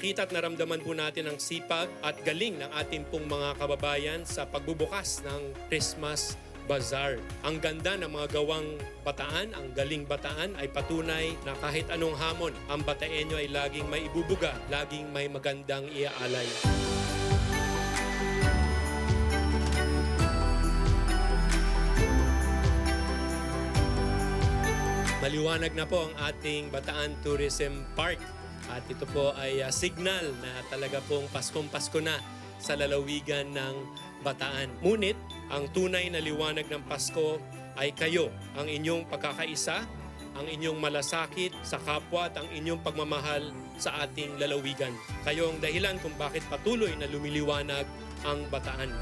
nakikita at naramdaman po natin ang sipag at galing ng ating pong mga kababayan sa pagbubukas ng Christmas Bazaar. Ang ganda ng mga gawang bataan, ang galing bataan ay patunay na kahit anong hamon, ang bataenyo ay laging may ibubuga, laging may magandang iaalay. Maliwanag na po ang ating Bataan Tourism Park. At ito po ay ah, signal na talaga pong Paskong-Pasko na sa lalawigan ng Bataan. Ngunit, ang tunay na liwanag ng Pasko ay kayo, ang inyong pagkakaisa, ang inyong malasakit sa kapwa at ang inyong pagmamahal sa ating lalawigan. Kayo ang dahilan kung bakit patuloy na lumiliwanag ang Bataan.